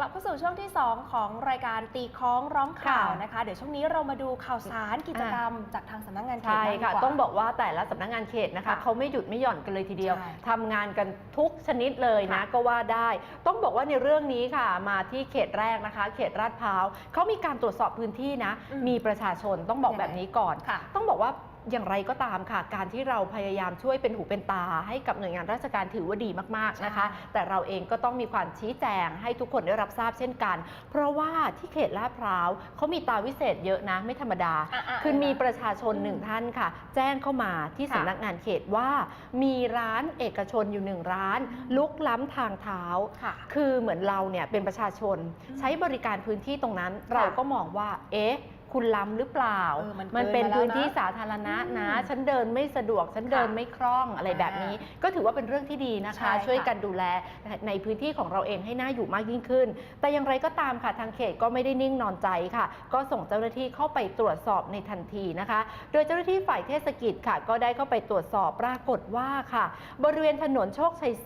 กลับเข้าสู่ช่วงที่ 2 ของรายการตีคล้องร้องข่าวค่ะนะคะ เดี๋ยวช่วงนี้เรามาดูข่าวสารกิจกรรมจากทางสำนักงานเขตใช่บ้างดีค่ะกว่า ต้องบอกว่าแต่ละสำนักงานเขตนะคะค่ะเขาไม่หยุดไม่หย่อนกันเลยทีเดียวใช่ทำงานกันทุกชนิดเลยนะค่ะก็ว่าได้ ต้องบอกว่าในเรื่องนี้ค่ะ มาที่เขตแรกนะคะ เขตลาดพร้าวเขามีการตรวจสอบพื้นที่นะ อืมมีประชาชนต้องบอกยังไงแบบนี้ก่อน ค่ะ ต้องบอกว่าอย่างไรก็ตามค่ะ การที่เราพยายามช่วยเป็นหูเป็นตา ให้กับหน่วยงานราชการถือว่าดีมากๆนะคะใช่แต่เราเองก็ต้องมีความชี้แจงให้ทุกคนได้รับทราบเช่นกัน เพราะว่าที่เขตลาดพร้าวเขามีตาวิเศษเยอะนะไม่ธรรมดาอะๆคือมีนะประชาชนอืมหนึ่งท่านค่ะ แจ้งเข้ามาที่ค่ะสำนักงานเขตว่า มีร้านเอกชนอยู่หนึ่งร้านอืมลุกล้ำทางเท้าค่ะคือเหมือนเราเนี่ยเป็นประชาชนอืมใช้บริการพื้นที่ตรงนั้นค่ะเราก็มองว่าเอ๊ะ คุณล้ำหรือเปล่า เออมันเกินมันเป็นมาแล้วพื้นที่นะสาธารณะนะ อืมฉันเดินไม่สะดวก ฉันเดินค่ะไม่คล่องอะไรแบบนี้ ก็ถือว่าเป็นเรื่องที่ดีนะคะใช่ค่ะ ช่วยกันดูแลในพื้นที่ของเราเองให้น่าอยู่มากยิ่งขึ้น แต่อย่างไรก็ตามค่ะทางเขตก็ไม่ได้นิ่งนอนใจค่ะ ก็ส่งเจ้าหน้าที่เข้าไปตรวจสอบในทันทีนะคะ โดยเจ้าหน้าที่ฝ่ายเทศกิจค่ะ ก็ได้เข้าไปตรวจสอบปรากฏว่าค่ะ บริเวณถนนโชคชัย อืม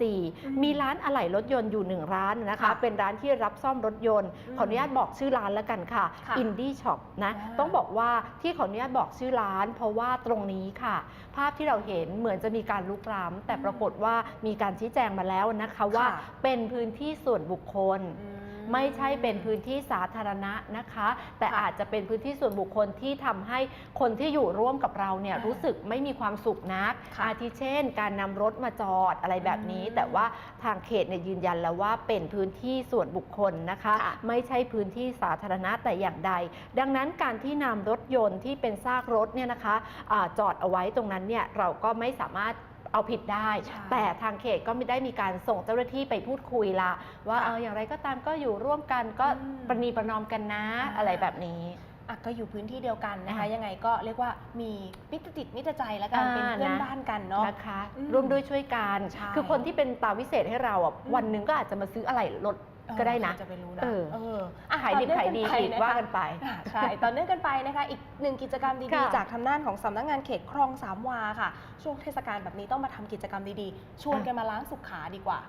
4 มีร้านอะไหล่รถยนต์อยู่หนึ่งร้านนะคะ ค่ะเป็นร้านที่รับซ่อมรถยนต์ อืมขออนุญาตบอกชื่อร้านแล้วกันค่ะ ค่ะ อินดี้ช็อปนะอ่าต้องบอกว่าที่ขออนุญาตบอกชื่อร้าน เพราะว่าตรงนี้ค่ะ ภาพที่เราเห็นเหมือนจะมีการลุกล้ำแต่ปรากฏว่ามีการชี้แจงมาแล้วนะคะว่าค่ะเป็นพื้นที่ส่วนบุคคล อื ไม่ใช่เป็นพื้นที่สาธารณะนะคะ แต่ค่ะอาจจะเป็นพื้นที่ส่วนบุคคลที่ทำให้คนที่อยู่ร่วมกับเราเนี่ยอ่ารู้รู้สึกไม่มีความสุขนักค่ะอาทิเช่น การนำรถมาจอดอะไรแบบนี้อืมแต่ว่าทางเขตเนี่ยยืนยันแล้วว่าเป็นพื้นที่ส่วนบุคคลนะคะค่ะไม่ใช่พื้นที่สาธารณะแต่อย่างใด ดังนั้นการที่นำรถยนต์ที่เป็นซากรถเนี่ยนะคะอาจอดเอาไว้ตรงนั้นเนี่ยเราก็ไม่สามารถ เอาผิดได้ใช่แต่ทางเขตก็ไม่ได้มีการส่งเจ้าหน้าที่ไปพูดคุยละว่าค่ะเอออย่างไรก็ตามก็อยู่ร่วมกันก็อืมประนีประนอมกันนะอ่าอะไรแบบนี้อะก็อยู่พื้นที่เดียวกันนะคะอะยังไงก็เรียกว่ามีมิตรจิตมิตรใจแล้วกันอ่าเป็นเพื่อนนะบ้านกันเนาะนะคะอืมร่วมด้วยช่วยกันใช่คือคนที่เป็นตาวิเศษให้เราอะอืมวันหนึ่งก็อาจจะมาซื้ออะไรรถ ก็ได้นะเออใครจะไปรู้นะเออเอออะขายดิบต่อขายเนื่ดีองอีกะคะว่ากันไปอ่าใช่ต่อเนื่องกันไปนะคะ อีกหนึ่งกิจกรรมดีค่ะๆจากทางด้านของสำนักงานเขตคลองสามวาค่ะ ช่วงเทศกาลแบบนี้ต้องมาทำกิจกรรมดีๆ ชวนกันมาล้างสุขาดีกว่า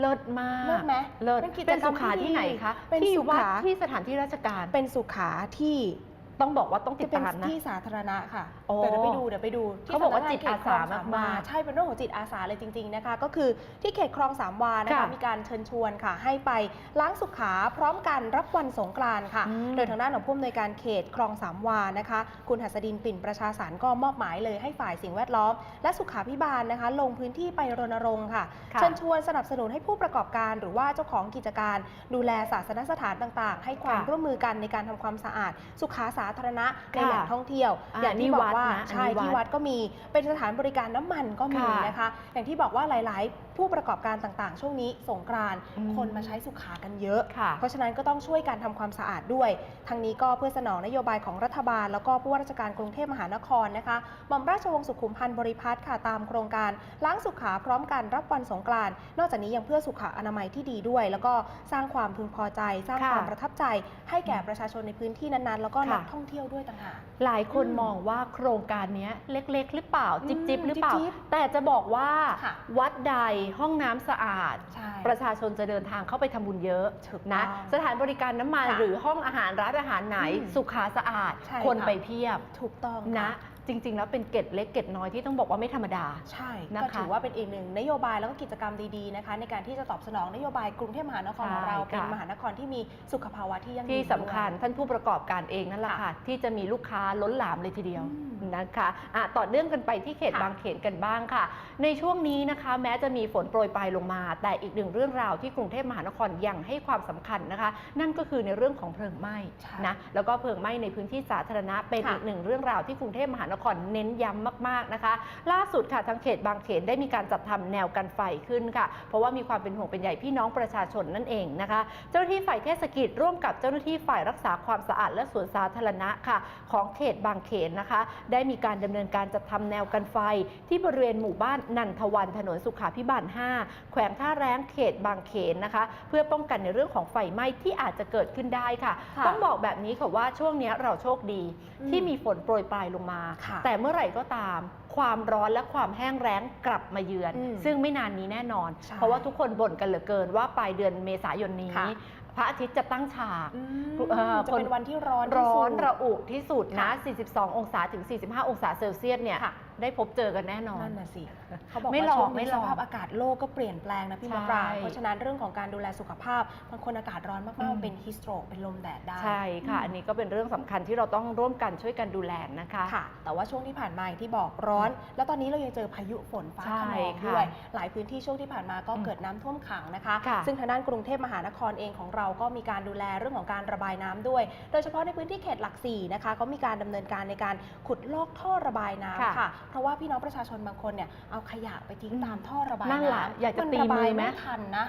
เลิศมากเลิศไหมเลิศเป็นกิจเป็นกรรสุมขาที่ที่ไหนคะเป็นที่สุวัดขาที่สถานที่ราชการเป็นสุขาที่ ต้องบอกว่าต้องติจะดเป็นตามนะ ที่สาธารณะค่ะโอ้แต่เดี๋ยวไปดูเดี๋ยวไปดูที่เขาบอกว่าสำนังนจิตอาสาเขตคลองมากๆใช่เป็นเรื่องของจิตอาสาเลยจริง ๆนะคะ ก็คือที่เขตคลองสามวานะคะค่ะมีการเชิญชวนค่ะ ให้ไปล้างสุขา พร้อมกันรับวันสงกรานต์ค่ะ อืม โดยทางด้านของผู้อำนวยการเขตคลองสามวานะคะ คุณหัสดินปิ่นประชาสารก็มอบหมายเลยให้ฝ่ายสิ่งแวดล้อม และสุขาพิบาลนะคะ ลงพื้นที่ไปรณรงค์ค่ะ ค่ะ เชิญชวนสนับสนุนให้ผู้ประกอบการ หรือว่าเจ้าของกิจการ ดูแลศาสนสถานต่าง ๆ ให้ความค่ะร่วมมือกันในการทำความสะอาด สุขาสาธารณะในแหล่งค่ะท่องเที่ยวอ่าอย่างที่นี่บอวักดว่านะใช่อันนี้ที่วัวัดดก็มีเป็นสถานบริการน้ำมันก็มีค่ะนะคะ อย่างที่บอกว่าหลาย ๆ ผู้ประกอบการต่างๆ ช่วงนี้สงกรานต์อืมคนมาใช้สุขากันเยอะ ค่ะเพราะฉะนั้นก็ต้องช่วยกันทำความสะอาดด้วย ทั้งนี้ก็เพื่อสนองนโยบายของรัฐบาล แล้วก็ผู้ว่าราชการกรุงเทพมหานครนะคะหม่อมราชวงศ์สุขุมพันธ์บริพัตรค่ะตามโครงการล้างสุขาพร้อมกันรับวันสงกรานต์นอกจากนี้ยังเพื่อสุขอนามัยที่ดีด้วย แล้วก็สร้างความพึงพอใจ สร้างค่ะความประทับใจ ให้แก่ประชาชนในพื้นที่นั้นๆ แล้วก็นักค่ะ ท่องเที่ยวด้วยต่างหาก หลายคนอืมมองว่าโครงการเนี้ยเล็ก ๆ หรือเปล่าจิบจิบอืมหรือเปล่า จิ๊บแต่จะบอกว่า ค่ะวัดใดห้องน้ำสะอาด ใช่ ประชาชนจะเดินทางเข้าไปทำบุญเยอะถูกนะต้องสถานบริการน้ำมันค่ะหรือห้องอาหารร้านอาหารไหน อืมสุขาสะอาด ใช่คนค่ะ ไปเพียบถูกต้องนะ ค่ะ จริง ๆ แล้วเป็นเกร็ดเล็กเกร็ดน้อยที่ต้องบอกว่าไม่ธรรมดา ใช่นะคะก็ถือว่าเป็นอีกหนึ่งนโยบายแล้วก็กิจกรรมดีๆนะคะในการที่จะตอบสนองนโยบายกรุงเทพมหานครของเรา ใช่เป็นค่ะมหานครที่มีสุขภาวะที่ยั่งยืนที่สำคัญด้วย ท่านผู้ประกอบการเองนั่นแหละค่ะค่ะที่จะมีลูกค้าล้นหลามเลยทีเดียวอืมนะคะอะต่อเนื่องกันไปที่เขตค่ะ บางเขนกันบ้างค่ะ ในช่วงนี้นะคะ แม้จะมีฝนโปรยปลายลงมา แต่อีกหนึ่งเรื่องราวที่กรุงเทพมหานครยังให้ความสำคัญนะคะ นั่นก็คือในเรื่องของเพลิงไหม้ใช่ นะแล้วก็เพลิงไหม้ในพื้นที่สาธารณะเป็นค่ะ อีกหนึ่งเรื่องราวที่กรุงเทพมหานครเน้นย้ำมากๆนะคะ ล่าสุดค่ะทางเขตบางเขนได้มีการจัดทำแนวกันไฟขึ้นค่ะ เพราะว่ามีความเป็นห่วงเป็นใยพี่น้องประชาชนนั่นเองนะคะ เจ้าหน้าที่ฝ่ายเทศกิจร่วมกับเจ้าหน้าที่ฝ่ายรักษาความสะอาดและสวนสาธารณะค่ะ ของเขตบางเขนนะคะ ได้มีการดำเนินการจัดทำแนวกันไฟ ที่บริเวณหมู่บ้านนันทวันถนนสุขาพิบาล 5 แขวงท่าแรงเขตบางเขนนะคะ เพื่อป้องกันในเรื่องของไฟไหม้ที่อาจจะเกิดขึ้นได้ค่ะค่ะต้องบอกแบบนี้ค่ะว่าช่วงเนี้ยเราโชคดีอืมที่มีฝนโปรยปลายลงมาค่ะค่ะแต่เมื่อไหร่ก็ตาม ความร้อนและความแห้งแล้งกลับมาเยือนอืมซึ่งไม่นานนี้แน่นอนใช่เพราะว่าทุกคนบ่นกันเหลือเกินว่าปลายเดือนเมษายนนี้ค่ะพระอาทิตย์จะตั้งฉากอืมเอ่อจะคนเป็นวันที่ร้อนที่ร้อนสุดระอุที่สุดนะค่ะ42 องศาถึง 45 องศาเซลเซียสเนี่ยค่ะ ได้พบเจอกันแน่นอน นั่นน่ะสิเขาบอกไม่ว่าหลอกช่วงไม่นี้หลสอกภาพอากาศโลกก็เปลี่ยนแปลงนะพี่ใช่มะปรางเพราะฉะนั้นเรื่องของการดูแลสุขภาพบางคนอากาศร้อนอืมากม ๆเป็นฮิสโตรกเป็นลมแดดได้ ใช่ค่ะอันนี้ก็เป็นเรื่องสำคัญที่เราต้องร่วมกันช่วยกันดูแลนะคะ ค่ะ แต่ว่าช่วงที่ผ่านมาอย่างที่บอกร้อน แล้วตอนนี้เรายังเจอพายุฝนฟ้าใช่ขนองค่ะด้วยหลายพื้นที่ช่วงที่ผ่านมาก็อืมเกิดน้ำท่วมขังนะคะ ค่ะซึ่งทางด้านกรุงเทพมหานครเองของเราก็มีการดูแลเรื่องของการระบายน้ำด้วย โดยเฉพาะในพื้นที่เขตหลักสี่นะคะก็มีการดำเนินการในการขุดลอกท่อระบายน้ำค่ะ ค่ะเพราะว่าพี่น้องประชาชนบางคนเนี่ยเอาขยะไปทิ้งอืมตามท่อระบายนั่นน้ำแหละอยากจะนตีระบามืยอไหม ไม่ทันนะ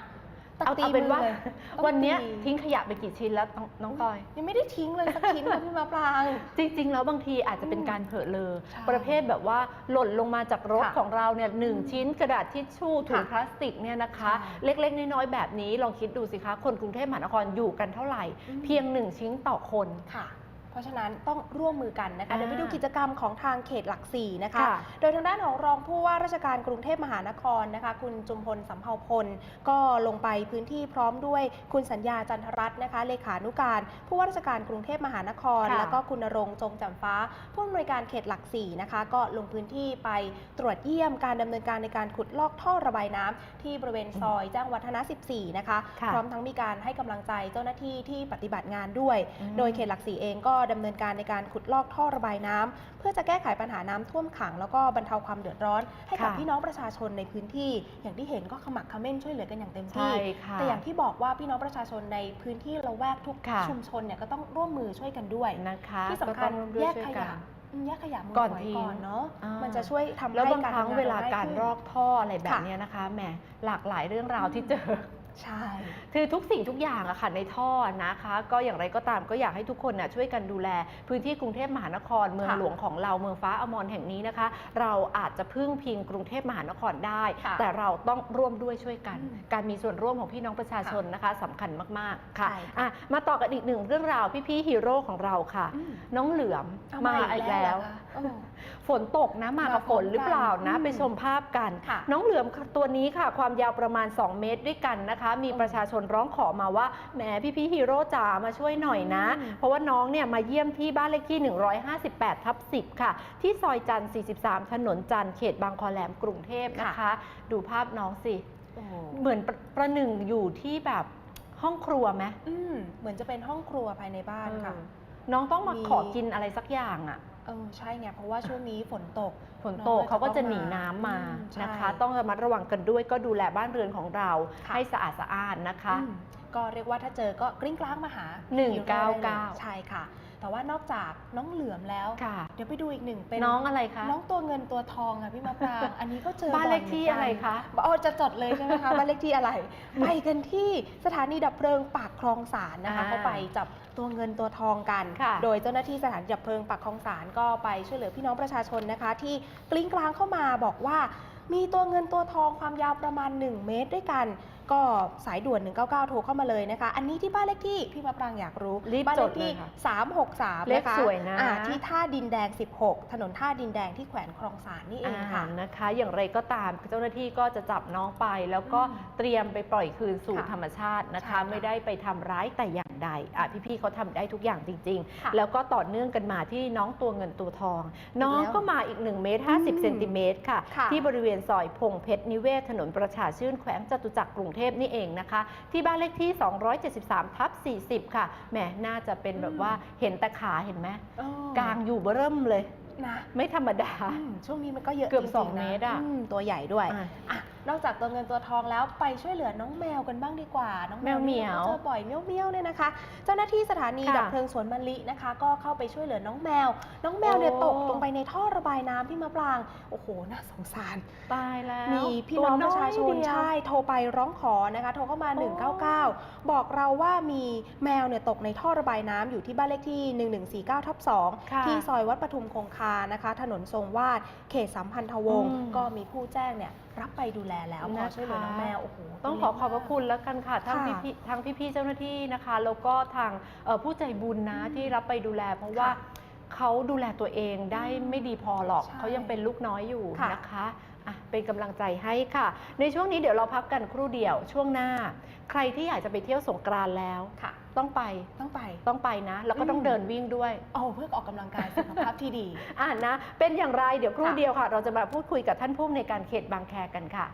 แต่เอาตีเอาเป็นว่า มืลยต้องวันเนี้ยตีทิ้งขยะไปกี่ชิ้นแล้วน้องน้องปอย ยังไม่ได้ทิ้งเลยสักชิ้นเลยพี่มะปราง จริง ๆ แล้วบางทีอาจจะเป็นอืมการเผลอเลอใช่ประเภทแบบว่าหล่นลงมาจากรถค่ะของเราเนี่ยหนึ่งอืมชิ้นกระดาษทิชชู่ถุงค่ะพลาสติกเนี่ยนะคะ ใช่เล็ก ๆ น้อยๆแบบนี้ลองคิดดูสิคะ คนกรุงเทพมหานครอยู่กันเท่าไหร่ อืม เพียงหนึ่งชิ้นต่อคน ค่ะ เพราะฉะนั้นต้องร่วมมือกันนะคะอ่าเดี๋ยวไปดูกิจกรรมของทางเขตหลักสี่นะคะค่ะโดยทางด้านของรองผู้ว่าราชการกรุงเทพมหานครนะคะคุณจุมพลสัมภาพล ก็ลงไปพื้นที่พร้อมด้วยคุณสัญญาจันทรัตน์นะคะเลขานุการ ผู้ว่าราชการกรุงเทพมหานครค่ะแล้วก็คุณณรงค์จงจำฟ้า ผู้อำนวยการเขตหลักสี่นะคะก็ลงพื้นที่ไปตรวจเยี่ยมการดำเนินการในการขุดลอกท่อระบายน้ำที่บริเวณซอยแจ้งวัฒนะ 14 นะคะค่ะพร้อมทั้งมีการให้กำลังใจเจ้าหน้าที่ที่ปฏิบัติงานด้วยอืมโดยเขตหลักสี่เองก็ดำเนินการในการขุดลอกท่อระบายน้ำเพื่อจะแก้ไขปัญหาน้ำท่วมขัง แล้วก็บรรเทาความเดือดร้อน ให้กับค่ะพี่น้องประชาชนในพื้นที่ อย่างที่เห็นก็ขมักเขม้นช่วยเหลือกันอย่างเต็มใช่ที่ค่ะแต่อย่างที่บอกว่าพี่น้องประชาชนในพื้นที่ละแวกทุกค่ะชุมชนเนี่ยก็ต้องร่วมมือช่วยกันด้วยนะคะที่สำคัญก็ต้องร่วมด้วยแยกช่วยขกัยะนอืมแยกขยะมือก่อนหวยทิ้งก่อนเนาะอ่ามัมันจะช่วยทำแล้วให้บางการครั้งทำงนเวลาง่ยการขึ้นรอกท่ออะไรแบบค่ะเนี้ยนะคะแหมหลากหลายเรื่องราวอืมที่เจอ ใช่คือทุกสิ่งทุกอย่างอะค่ะในท่อนะคะ ก็อย่างไรก็ตามก็อยากให้ทุกคนน่ะช่วยกันดูแล พื้นที่กรุงเทพมหานครเมืองค่ะหลวงของเราเมืองฟ้าอมรแห่งนี้นะคะ เราอาจจะพึ่งพิงกรุงเทพมหานครได้ค่ะแต่เราต้องร่วมด้วยช่วยกันอืมการมีส่วนร่วมของพี่น้องประชาชนนะคะสำคัญมากๆค่ะใช่ค่ะอะมาต่อกันอีกหนึ่งเรื่องราวพี่ๆฮีโร่ของเราค่ะอืมน้องเหลือมเอมาอีกแล้วเหรอคะเออฝนตกนะมากับฝนหรือเปล่านะอืมไปชมภาพกันค่ะน้องเหลือมตัวนี้ค่ะ ความยาวประมาณ 2 เมตรด้วยกันนะคะ มีอืมประชาชนร้องขอมาว่าแหมพี่พี่ๆฮีโร่จ๋ามาช่วยหน่อยนะอืมเพราะว่าน้องเนี่ยมาเยี่ยมที่บ้านเลขที่ 158 ทับ 10 ค่ะ ที่ซอยจันทร์43 ถนนจันทร์เขตบางคอแหลมกรุงเทพนะคะ ดูภาพน้องสิโอ้โหเหมือนประประหนึ่งอยู่ที่แบบห้องครัวไหมอืมเหมือนจะเป็นห้องครัวภายในบ้านค่ะเออน้องต้องมามีขอกินอะไรสักอย่างอะ เออใช่ไงเพราะว่าช่วงนี้ฝนตก ฝนตกน้องเขาก็จะต้องหนีน้ำมาอืมใช่นะคะ ต้องระมัดระวังกันด้วยก็ดูแลบ้านเรือนของเราค่ะให้สะอาดสะอ้านนะคะอืมก็เรียกว่าถ้าเจอก็กริ้งกล้างมาหาหนึ่งฮีโร่เก้าได้ลยเก้าใช่ค่ะ แต่ว่านอกจากน้องเหลือมแล้ว ค่ะ เดี๋ยวไปดูอีกหนึ่งเป็นน้องอะไรคะ น้องตัวเงินตัวทองค่ะพี่มะปราง อันนี้ก็เจอบ้านเลขที่บ่ยหมือะไรนกันคะอ๋อจะจดเลยใช่ไหมคะบ้านเลขที่อะไร ไปกันที่สถานีดับเพลิงปากคลองสารนะคะอ่าเขาไปจับตัวเงินตัวทองกัน ค่ะโดยเจ้าหน้าที่สถานีดับเพลิงปากคลองสารก็ไปช่วยเหลือพี่น้องประชาชนนะคะ ที่กลิ้งกลางเข้ามาบอกว่า มีตัวเงินตัวทองความยาวประมาณ 1 เมตรด้วยกัน ก็สายด่วน 199 โทรเข้ามาเลยนะคะ อันนี้ที่บ้านเลขที่พี่มะปรางอยากรู้รีบบ้านเลจขดเลยที่ค่ะ363เลขนะคะสวยนะ อ่าที่ท่าดินแดง 16 ถนนท่าดินแดงที่แขวนคลองสารนี่เองค่ะ อ่านะคะอย่างไรก็ตามเจ้าหน้าที่ก็จะจับน้องไป แล้วก็อืมเตรียมไปปล่อยคืนสู่ค่ะธรรมชาตินะใช่คะ ค่ะไม่ได้ไปทำร้ายแต่อย่างใดอะพี่ๆเขาทำได้ทุกอย่างจริง ค่ะๆ แล้วก็ต่อเนื่องกันมาที่น้องตัวเงินตัวทอง น้องแล้วก็มาอีก1เมตรอืม50เซนติเมตรค่ะ ค่ะ ที่บริเวณซอยพงเพชรนิเวศถนนประชาชื่นแขวงจตุจักรกรุงเทพนี่เองนะคะ ที่บ้านเลขที่ 273 ทับ 40 ค่ะ แหม น่าจะเป็นแบบว่าเห็นแต่ขาเห็นไหมเออกลางอยู่เบ้อเริ่มเลย นะไม่ธรรมดา อืมช่วงนี้มันก็เยอะเกือบจริๆสองนะเมตรอะ มตัวใหญ่ด้วยอะ อะ นอกจากตัวเงินตัวทองแล้วไปช่วยเหลือน้องแมวกันบ้างดีกว่า น้องแมวเหมียวนี่ราก็เจอบ่อยเมี้ยวเมี้ยวๆเนี่ยนะคะ เจ้าหน้าที่สถานีค่ะดับเพลิงสวนมะลินะคะ ก็เข้าไปช่วยเหลือน้องแมว น้องแมวเนี่ยโอ้ตกลงไปในท่อระบายน้ำพี่มะปราง โอ้โหน่าสงสารตายแล้วมีพี่น้องประชาชนตัวอยเดียวใช่โทรไปร้องขอนะคะ โทรเข้ามาโอ้199 บอกเราว่ามีแมวเนี่ยตกในท่อระบายน้ำอยู่ที่บ้านเลขที่ 1149ทับค่ะ2ที่ซอยวัดปทุมคงคานะคะ ถนนทรงวาดเขตสัมพันธวงศ์อืมก็มีผู้แจ้งเนี่ย รับไปดูแลแล้วพอนะคะช่วยเหลือน้องแมวโอ้โหต้องขอขอบพระคุณแล้วกันค่ะทั้งค่ะพี่ๆทั้งพี่ๆเจ้าหน้าที่นะคะ แล้วก็ทางเอ่อผู้ใจบุญนะอืมที่รับไปดูแล เพราะว่าค่ะเขาดูแลตัวเองได้ไม่ดีพอหรอกใช่เขายังเป็นลูกน้อยอยู่ค่ะนะคะอะเป็นกำลังใจให้ค่ะ ในช่วงนี้เดี๋ยวเราพักกันครู่เดียวช่วงหน้า ใครที่อยากจะไปเที่ยวสงกรานต์แล้วค่ะ ต้องไปต้องไปต้องไปนะ แล้วก็ต้องอืมเดินวิ่งด้วยโอ้เพื่อออกกำลังกายสุขภาพที่ดีอ่านะ เป็นอย่างไรเดี๋ยวครู่ค่ะเดียวค่ะ เราจะมาพูดคุยกับท่านผู้อำนวยการเขตบางแคกันค่ะ